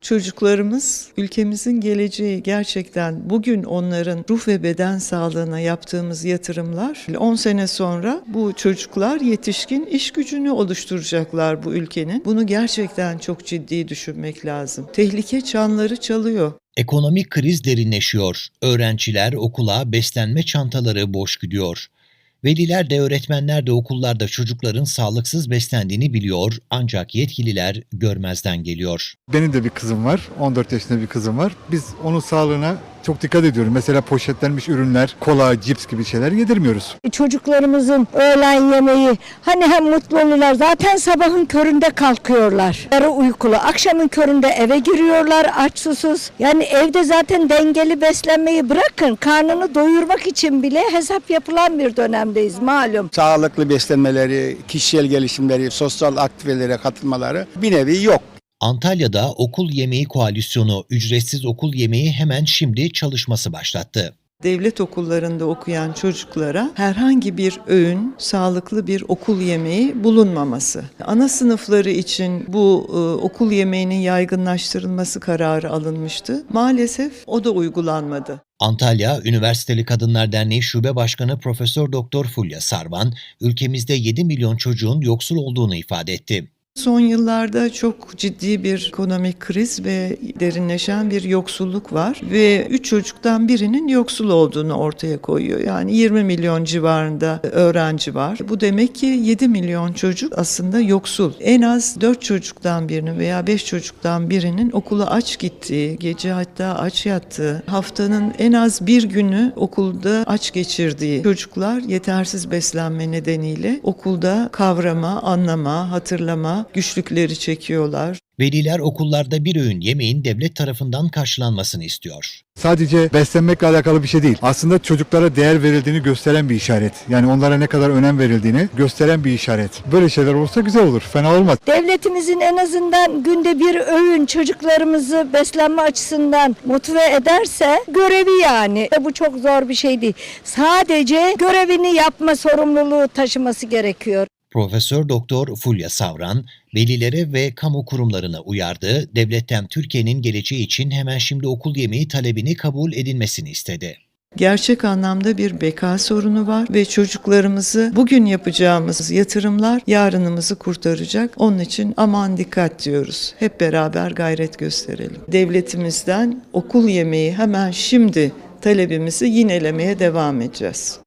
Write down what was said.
Çocuklarımız ülkemizin geleceği gerçekten bugün onların ruh ve beden sağlığına yaptığımız yatırımlar 10 sene sonra bu çocuklar yetişkin iş gücünü oluşturacaklar bu ülkenin. Bunu gerçekten çok ciddi düşünmek lazım. Tehlike çanları çalıyor. Ekonomik kriz derinleşiyor. Öğrenciler okula beslenme çantaları boş gidiyor. Veliler de öğretmenler de okullarda çocukların sağlıksız beslendiğini biliyor ancak yetkililer görmezden geliyor. Benim de bir kızım var. 14 yaşında bir kızım var. Biz onun sağlığına çok dikkat ediyoruz. Mesela poşetlenmiş ürünler, kola, cips gibi şeyler yedirmiyoruz. çocuklarımızın öğlen yemeği hani hem mutlu olurlar zaten sabahın köründe kalkıyorlar. Yarı uykulu akşamın köründe eve giriyorlar aç susuz. Yani evde zaten dengeli beslenmeyi bırakın karnını doyurmak için bile hesap yapılan bir dönemdeyiz malum. sağlıklı beslenmeleri, kişisel gelişimleri, sosyal aktivitelere katılmaları bir nevi yok. Antalya'da Okul Yemeği Koalisyonu ücretsiz okul yemeği hemen şimdi çalışması başlattı. Devlet okullarında okuyan çocuklara herhangi bir öğün, sağlıklı bir okul yemeği bulunmaması. Ana sınıfları için bu e, okul yemeğinin yaygınlaştırılması kararı alınmıştı. Maalesef o da uygulanmadı. Antalya Üniversiteli Kadınlar Derneği Şube Başkanı Profesör Doktor Fulya Sarvan, ülkemizde 7 milyon çocuğun yoksul olduğunu ifade etti. Son yıllarda çok ciddi bir ekonomik kriz ve derinleşen bir yoksulluk var ve 3 çocuktan birinin yoksul olduğunu ortaya koyuyor. Yani 20 milyon civarında öğrenci var. Bu demek ki 7 milyon çocuk aslında yoksul. En az 4 çocuktan birinin veya 5 çocuktan birinin okula aç gittiği, gece hatta aç yattığı, haftanın en az bir günü okulda aç geçirdiği çocuklar yetersiz beslenme nedeniyle okulda kavrama, anlama, hatırlama güçlükleri çekiyorlar. Veliler okullarda bir öğün yemeğin devlet tarafından karşılanmasını istiyor. Sadece beslenmekle alakalı bir şey değil. Aslında çocuklara değer verildiğini gösteren bir işaret. Yani onlara ne kadar önem verildiğini gösteren bir işaret. Böyle şeyler olursa güzel olur. Fena olmaz. Devletimizin en azından günde bir öğün çocuklarımızı beslenme açısından motive ederse görevi yani. Bu çok zor bir şey değil. Sadece görevini yapma sorumluluğu taşıması gerekiyor. Profesör Doktor Fulya Savran, velilere ve kamu kurumlarına uyardı, devletten Türkiye'nin geleceği için hemen şimdi okul yemeği talebini kabul edilmesini istedi. Gerçek anlamda bir beka sorunu var ve çocuklarımızı bugün yapacağımız yatırımlar yarınımızı kurtaracak. Onun için aman dikkat diyoruz. Hep beraber gayret gösterelim. Devletimizden okul yemeği hemen şimdi talebimizi yinelemeye devam edeceğiz.